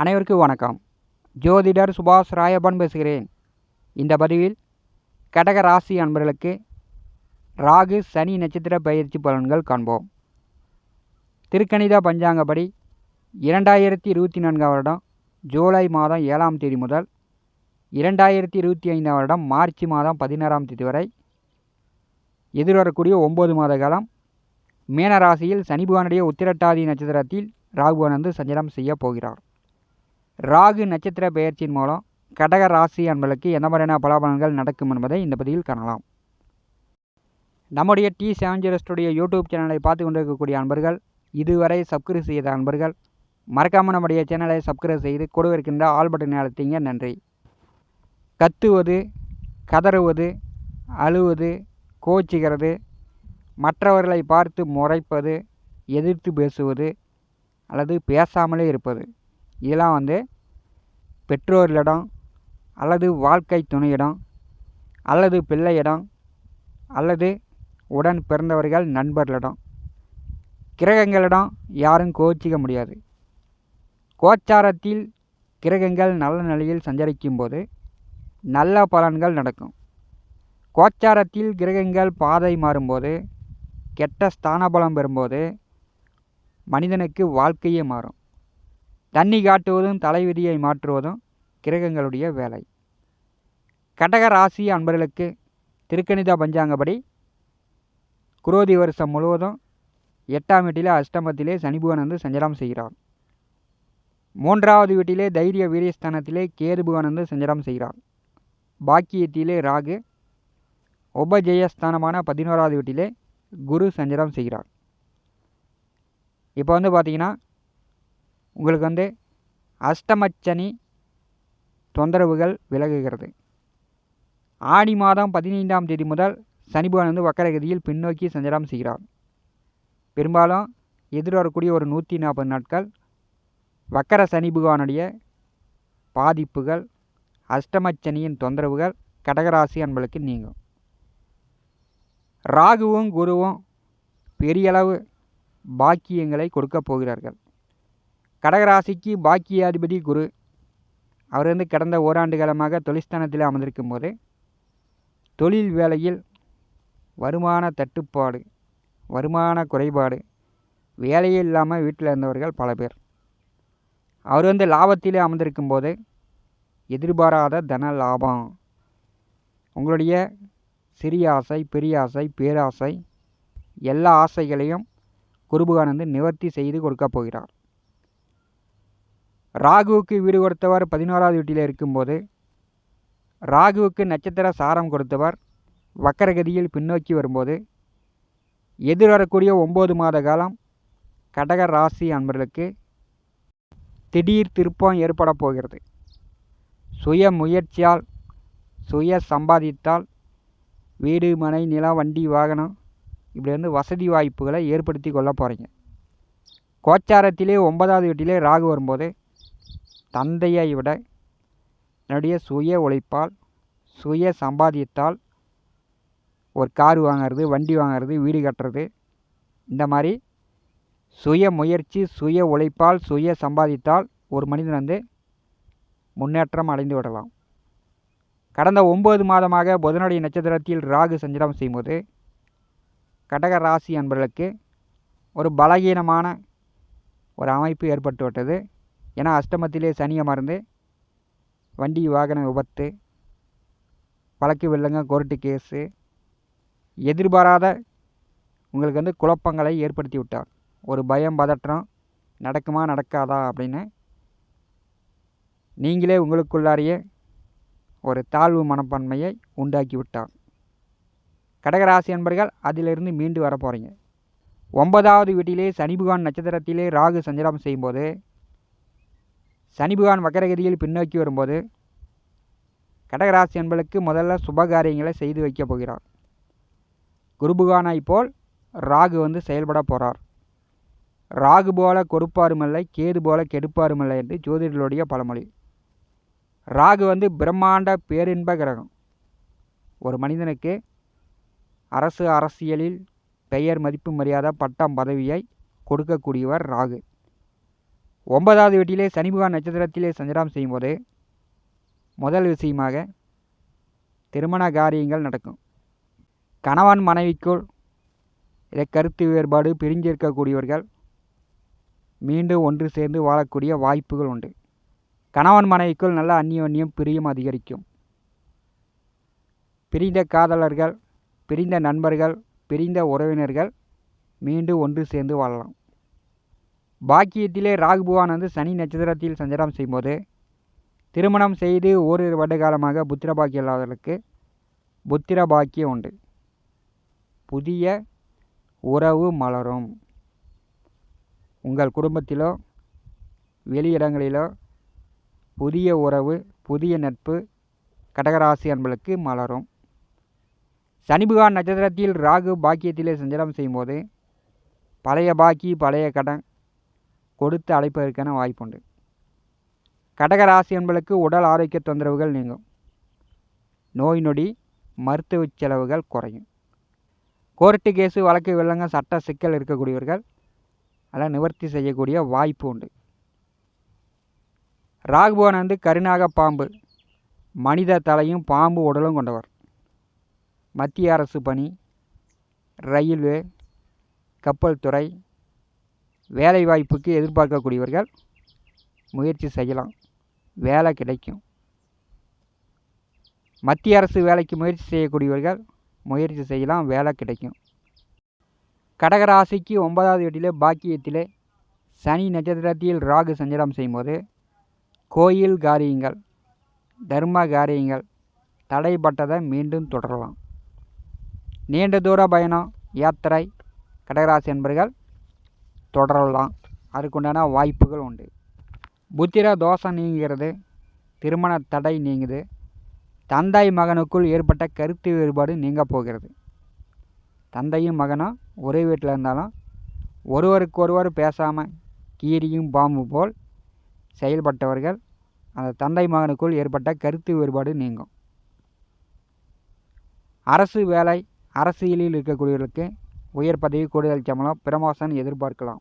அனைவருக்கும் வணக்கம். ஜோதிடர் சுபாஷ் ராயப்பன் பேசுகிறேன். இந்த பதிவில் கடக ராசி அன்பர்களுக்கு ராகு சனி நட்சத்திர பயிற்சி பலன்கள் காண்போம். திருக்கணித பஞ்சாங்கப்படி இரண்டாயிரத்தி இருபத்தி நான்காம் வருடம் ஜூலை மாதம் ஏழாம் தேதி முதல் இரண்டாயிரத்தி இருபத்தி ஐந்தாம் வருடம் மார்ச் மாதம் பதினாறாம் தேதி வரை எதிர்வரக்கூடிய ஒம்பது மாத காலம் மீன ராசியில் சனி பகவானுடைய உத்திரட்டாதி நட்சத்திரத்தில் ராகுவன் வந்து சஞ்சாரம் செய்ய போகிறார். ராகு நட்சத்திர பெயர்ச்சியின் மூலம் கடக ராசி அன்பர்களுக்கு எந்த மாதிரியான பலாபலன்கள் நடக்கும் என்பதை இந்த பதிவில் காணலாம். நம்முடைய டி செவன் யூடியூப் சேனலை பார்த்து கொண்டிருக்கக்கூடிய அன்பர்கள் இதுவரை சப்ஸ்கிரைப் செய்த அன்பர்கள் மறக்காமல் நம்முடைய சேனலை சப்ஸ்கிரைப் செய்து கொடுவிருக்கின்ற ஆல் பட்டன் அழுத்திங்க நன்றி. கத்துவது கதறுவது அழுவது கோச்சுகிறது மற்றவர்களை பார்த்து முறைப்பது எதிர்த்து பேசுவது அல்லது பேசாமலே இருப்பது. இதெல்லாம் வந்து பெற்றோர்களிடம் அல்லது வாழ்க்கை துணையிடம் அல்லது பிள்ளையிடம் அல்லது உடன் பிறந்தவர்கள் நண்பர்களிடம். கிரகங்களிடம் யாரும் கோச்சிக்க முடியாது. கோச்சாரத்தில் கிரகங்கள் நல்ல நிலையில் சஞ்சரிக்கும் போது நல்ல பலன்கள் நடக்கும். கோச்சாரத்தில் கிரகங்கள் பாதை மாறும்போது கெட்ட ஸ்தானபலம் பெறும்போது மனிதனுக்கு வாழ்க்கையே மாறும். தண்ணி காட்டுவதும் தலைவிதியை மாற்றுவதும் கிரகங்களுடைய வேலை. கடக ராசி அன்பர்களுக்கு திருக்கணித பஞ்சாங்கப்படி குரோதி வருஷம் முழுவதும் எட்டாம் வீட்டிலே அஷ்டமத்திலே சனிபுவன் வந்து சஞ்சலம் செய்கிறார். மூன்றாவது வீட்டிலே தைரிய வீரியஸ்தானத்திலே கேதுபுவன் வந்து சஞ்சலம் செய்கிறார். பாக்கியத்திலே ராகு உபஜெயஸ்தானமான பதினோராவது வீட்டிலே குரு சஞ்சலம் செய்கிறார். இப்போ வந்து பார்த்திங்கன்னா உங்களுக்கு வந்து அஷ்டமச்சனி தொந்தரவுகள் விலகுகிறது. ஆடி மாதம் பதினைந்தாம் தேதி முதல் சனி பகவான் வந்து வக்கரகதியில் பின்னோக்கி சஞ்சாரம் செய்கிறார். பெரும்பாலும் எதிர்வரக்கூடிய ஒரு நூற்றி நாற்பது நாட்கள் வக்கர சனி பகவானுடைய பாதிப்புகள் அஷ்டமச்சனியின் தொந்தரவுகள் கடகராசி அன்பளுக்கு நீங்கும். ராகுவும் குருவும் பெரியளவு பாக்கியங்களை கொடுக்கப் போகிறார்கள். கடகராசிக்கு பாக்கியாதிபதி குரு. அவர் வந்து கடந்த ஓராண்டு காலமாக தொழிற்ஸ்தானத்தில் அமர்ந்திருக்கும் போது தொழில் வேலையில் வருமான தட்டுப்பாடு வருமான குறைபாடு வேலையே இல்லாமல் வீட்டில் இருந்தவர்கள் பல பேர். அவர் வந்து லாபத்திலே அமர்ந்திருக்கும் போது எதிர்பாராத தன லாபம். உங்களுடைய சிறிய ஆசை பெரிய ஆசை பேராசை எல்லா ஆசைகளையும் குருபகானந்து நிவர்த்தி செய்து கொடுக்கப் போகிறார். ராகுவுக்கு வீடு கொடுத்தவர் பதினோராவது வீட்டில் இருக்கும்போது ராகுவுக்கு நட்சத்திர சாரம் கொடுத்தவர் வக்கரகதியில் பின்னோக்கி வரும்போது எதிர்வரக்கூடிய ஒம்பது மாத காலம் கடக ராசி அன்பர்களுக்கு திடீர் திருப்பம் ஏற்பட போகிறது. சுய முயற்சியால் சுய சம்பாதித்தால் வீடு மனை நிலம் வண்டி வாகனம் இப்படி வந்து வசதி வாய்ப்புகளை ஏற்படுத்தி கொள்ள போகிறீங்க கோச்சாரத்திலே ஒன்பதாவது வீட்டிலே ராகு வரும்போது தந்தையை விட என்னுடைய சுய உழைப்பால் சுய சம்பாதியத்தால் ஒரு கார் வாங்கிறது வண்டி வாங்கிறது வீடு கட்டுறது இந்த மாதிரி சுய முயற்சி சுய உழைப்பால் சுய சம்பாதித்தால் ஒரு மனிதன் வந்து முன்னேற்றம் அடைந்து விடலாம். கடந்த ஒம்பது மாதமாக புதனுடைய நட்சத்திரத்தில் ராகு சஞ்சாரம் செய்யும்போது கடக ராசி அன்பர்களுக்கு ஒரு பலகீனமான ஒரு அமைப்பு ஏற்பட்டு விட்டது ஏன்னா அஷ்டமத்திலே சனி அமர்ந்து வண்டி வாகன விபத்து வழக்கு வெள்ளங்க கோர்ட்டு கேஸு எதிர்பாராத உங்களுக்கு வந்து குழப்பங்களை ஏற்படுத்தி விட்டார். ஒரு பயம் பதற்றம் நடக்குமா நடக்காதா அப்படின்னு நீங்களே உங்களுக்குள்ளாரையே ஒரு தாழ்வு மனப்பான்மையை உண்டாக்கி விட்டார். கடகராசி என்பர்கள் அதிலிருந்து மீண்டு வர போகிறீங்க ஒன்பதாவது வீட்டிலே சனி பகவான் நட்சத்திரத்திலே ராகு சஞ்சலம் செய்யும்போது சனி பகவான் வக்கரகதியில் பின்னோக்கி வரும்போது கடகராசி என்பளுக்கு முதல்ல சுபகாரியங்களை செய்து வைக்கப் போகிறார். குரு பகவானை போல் ராகு வந்து செயல்பட போகிறார் ராகு போல கொடுப்பாருமில்லை கேது போல கெடுப்பாருமில்லை என்று ஜோதிடர்களுடைய பழமொழி. ராகு வந்து பிரம்மாண்ட பேரின்ப கிரகம். ஒரு மனிதனுக்கு அரசு அரசியலில் பெயர் மதிப்பு மரியாதை பட்டம் பதவியை கொடுக்கக்கூடியவர் ராகு. ஒன்பதாவது வீட்டிலே சனிபகவான் நட்சத்திரத்திலே சஞ்சாரம் செய்யும்போது முதல் விஷயமாக திருமண காரியங்கள் நடக்கும். கணவன் மனைவிக்குள் இதை கருத்து வேறுபாடு பிரிஞ்சிருக்கக்கூடியவர்கள் மீண்டும் ஒன்று சேர்ந்து வாழக்கூடிய வாய்ப்புகள் உண்டு. கணவன் மனைவிக்குள் நல்ல அந்நியோன்யம் பிரியம் அதிகரிக்கும். பிரிந்த காதலர்கள் பிரிந்த நண்பர்கள் பிரிந்த உறவினர்கள் மீண்டும் ஒன்று சேர்ந்து வாழலாம். பாக்கியத்திலே ராகு பகவான் வந்து சனி நட்சத்திரத்தில் சஞ்சாரம் செய்யும்போது திருமணம் செய்து ஓரிரு வருட காலமாக புத்திர பாக்கியம் இல்லாதவர்களுக்கு புத்திர பாக்கியம் உண்டு. புதிய உறவு மலரும். உங்கள் குடும்பத்திலோ வெளியிடங்களிலோ புதிய உறவு புதிய நட்பு கடகராசி அன்பளுக்கு மலரும். சனிபகவான் நட்சத்திரத்தில் ராகு பாக்கியத்திலே சஞ்சாரம் செய்யும்போது பழைய பாக்கி பழைய கடன் கொடுத்து அழைப்பதற்கான வாய்ப்புண்டு. கடகராசி என்பளுக்கு உடல் ஆரோக்கிய தொந்தரவுகள் நீங்கும். நோய் நொடி மருத்துவ செலவுகள் குறையும். கோர்ட்டு கேஸு வழக்கு வெள்ளங்க சட்ட சிக்கல் இருக்கக்கூடியவர்கள் அதெல்லாம் நிவர்த்தி செய்யக்கூடிய வாய்ப்பு உண்டு. ராகுபவன் வந்து கருநாக பாம்பு மனித தலையும் பாம்பு உடலும் கொண்டவர். மத்திய அரசு பணி ரயில்வே கப்பல் துறை வேலை வாய்ப்புக்கு எதிர்பார்க்கக்கூடியவர்கள் முயற்சி செய்யலாம். வேலை கிடைக்கும். மத்திய அரசு வேலைக்கு முயற்சி செய்யக்கூடியவர்கள் முயற்சி செய்யலாம். வேலை கிடைக்கும். கடகராசிக்கு ஒன்பதாவது வீட்டிலே பாக்கியத்திலே சனி நட்சத்திரத்தில் ராகு சஞ்சலம் செய்யும்போது கோயில் காரியங்கள் தர்ம காரியங்கள் தடைப்பட்டதை மீண்டும் தொடரலாம். நீண்ட தூர பயணம் யாத்திரை கடகராசி என்பர்கள் தொடரலாம். அதுக்குண்டான வாய்ப்புகள் உண்டு. புத்திர தோஷம் நீங்கிறது திருமண தடை நீங்குது. தந்தை மகனுக்குள் ஏற்பட்ட கருத்து வேறுபாடு நீங்க போகிறது. தந்தையும் மகனும் ஒரே வீட்டில் இருந்தாலும் ஒருவருக்கொருவர் பேசாமல் கீரியும் பாம்பு போல் செயல்பட்டவர்கள் அந்த தந்தை மகனுக்குள் ஏற்பட்ட கருத்து வேறுபாடு நீங்கும். அரசு வேலை அரசியலில் இருக்கக்கூடியவர்களுக்கு உயர் பதவி கூடுதல் சம்பளம் பிரமோஷன் எதிர்பார்க்கலாம்.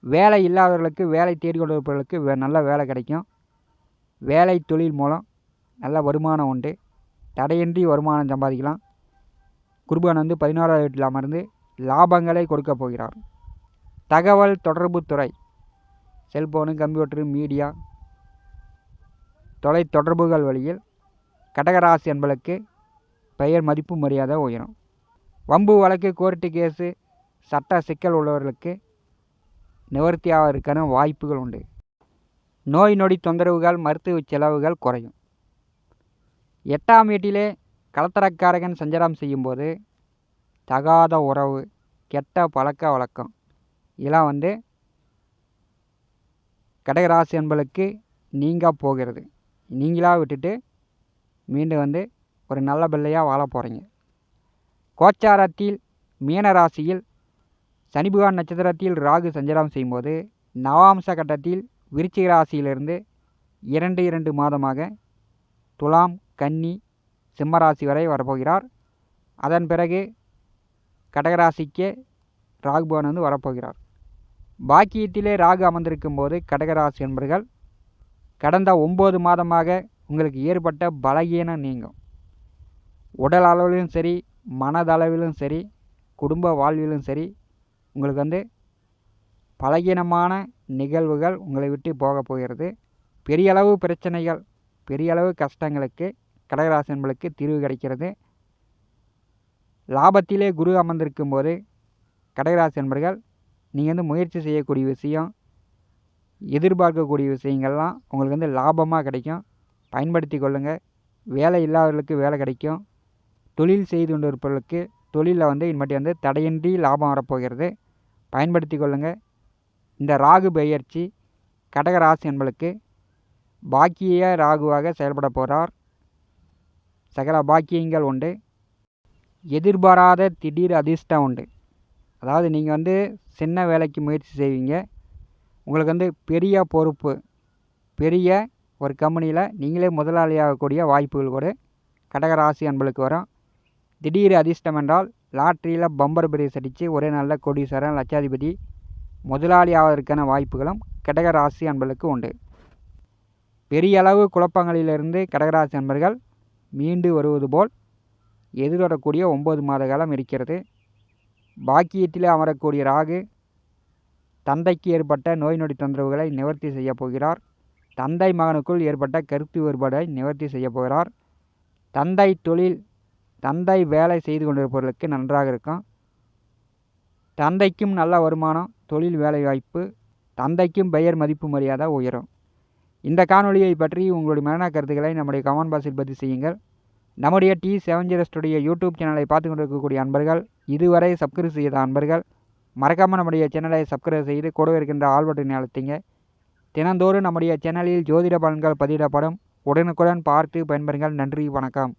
வேலை இல்லாதவர்களுக்கு வேலை தேடிக்கொண்டிருப்பவர்களுக்கு வே நல்ல வேலை கிடைக்கும். வேலை தொழில் மூலம் நல்ல வருமானம் உண்டு. தடையின்றி வருமானம் சம்பாதிக்கலாம். குருபன் வந்து பதினோராவது வீட்டில் அமர்ந்து லாபங்களை கொடுக்க போகிறார். தகவல் தொடர்பு துறை செல்போனு கம்ப்யூட்டரு மீடியா தொலை தொடர்புகள் வழியில் கடகராசி என்பதற்கு பெயர் மதிப்பு மரியாதை உயரும். வம்பு வழக்கு கோர்ட்டு கேஸு சட்ட சிக்கல் உள்ளவர்களுக்கு நிவர்த்தியாவதற்கான வாய்ப்புகள் உண்டு. நோய் நொடி தொந்தரவுகள் மருத்துவ செலவுகள் குறையும். எட்டாம் வீட்டிலே கலத்தரக்காரகன் சஞ்சாரம் செய்யும்போது தகாத உறவு கெட்ட பழக்க வழக்கம். இதெல்லாம் வந்து கடகராசி என்பளுக்கு நீங்கா போகிறது. நீங்களாக விட்டுட்டு மீண்டும் வந்து ஒரு நல்ல பிள்ளையாக வாழ போகிறீங்க கோச்சாரத்தில் மீன ராசியில் சனி பகவான் நட்சத்திரத்தில் ராகு சஞ்சாரம் செய்யும்போது நவாம்ச கட்டத்தில் விருச்சிக ராசியிலிருந்து இரண்டு இரண்டு மாதமாக துலாம் கன்னி சிம்மராசி வரை வரப்போகிறார். அதன் பிறகு கடகராசிக்கே ராகு பகவான் வந்து வரப்போகிறார். பாக்கியத்திலே ராகு அமர்ந்திருக்கும் போது கடகராசி என்பர்கள் கடந்த ஒம்பது மாதமாக உங்களுக்கு ஏற்பட்ட பலகீனம் நீங்கும். உடல் அளவிலும் சரி மனதளவிலும் சரி குடும்ப வாழ்விலும் சரி உங்களுக்கு வந்து பலகீனமான நிகழ்வுகள் உங்களை விட்டு போக போகிறது. பெரிய அளவு பிரச்சனைகள் பெரிய அளவு கஷ்டங்களுக்கு கடகராசி என்பளுக்கு தீர்வு கிடைக்கிறது. லாபத்திலே குரு அமர்ந்திருக்கும் போது கடகராசி என்பர்கள் நீங்கள் வந்து முயற்சி செய்யக்கூடிய விஷயம் எதிர்பார்க்கக்கூடிய விஷயங்கள்லாம் உங்களுக்கு வந்து லாபமாக கிடைக்கும். பயன்படுத்தி கொள்ளுங்கள் வேலை இல்லாதவர்களுக்கு வேலை கிடைக்கும். தொழில் செய்து கொண்டிருப்பவர்களுக்கு தொழிலில் வந்து இனிமேட்டு வந்து தடையின்றி லாபம் வரப்போகிறது. பயன்படுத்தி கொள்ளுங்கள் இந்த ராகு பெயர்ச்சி கடகராசி என்பளுக்கு பாக்கிய ராகுவாக செயல்பட போகிறார் சகல பாக்கியங்கள் உண்டு. எதிர்பாராத திடீர் அதிர்ஷ்டம் உண்டு. அதாவது நீங்கள் வந்து சின்ன வேலைக்கு முயற்சி செய்வீங்க. உங்களுக்கு வந்து பெரிய பொறுப்பு பெரிய ஒரு கம்பெனியில் நீங்களே முதலாளியாகக்கூடிய வாய்ப்புகள் கூட கடகராசி அன்பளுக்கு வரும். திடீர் அதிர்ஷ்டம் என்றால் லாட்ரியில் பம்பர் பிரைஸ் அடித்து ஒரே நல்ல கோடீஸ்வரன் லட்சாதிபதி முதலாளி ஆவதற்கான வாய்ப்புகளும் கடகராசி அன்பர்களுக்கு உண்டு. பெரிய அளவு குழப்பங்களிலிருந்து கடகராசி அன்பர்கள் மீண்டு வருவது போல் எதிர்வரக்கூடிய ஒம்பது மாத காலம் இருக்கிறது. பாக்கியத்தில் அமரக்கூடிய ராகு தந்தைக்கு ஏற்பட்ட நோய் நொடி தொந்தரவுகளை நிவர்த்தி செய்ய போகிறார். தந்தை மகனுக்குள் ஏற்பட்ட கருத்து வேறுபாடை நிவர்த்தி செய்ய போகிறார். தந்தை தொழில் தந்தை வேலை செய்து கொண்டிருப்பவர்களுக்கு நன்றாக இருக்கும். தந்தைக்கும் நல்ல வருமானம் தொழில் வேலைவாய்ப்பு தந்தைக்கும் பெயர் மதிப்பு மரியாதை உயரும். இந்த காணொலியை பற்றி உங்களுடைய மரண கருத்துக்களை நம்முடைய கமெண்ட் பாக்ஸில் பதிவு செய்யுங்கள். நம்முடைய டி செவன் ஜீரோ யூடியூப் சேனலை பார்த்து கொண்டிருக்கக்கூடிய அன்பர்கள் இதுவரை சப்ஸ்கிரைப் செய்த அன்பர்கள் மறக்காமல் நம்முடைய சேனலை சப்ஸ்கிரைப் செய்து கூட இருக்கின்ற ஆள் பட்டனை அழுத்திங்க. தினந்தோறும் நம்முடைய சேனலில் ஜோதிட பலன்கள் பதிவிடப்படும். உடனுக்குடன் பார்த்து பயன்பெறுங்கள். நன்றி வணக்கம்.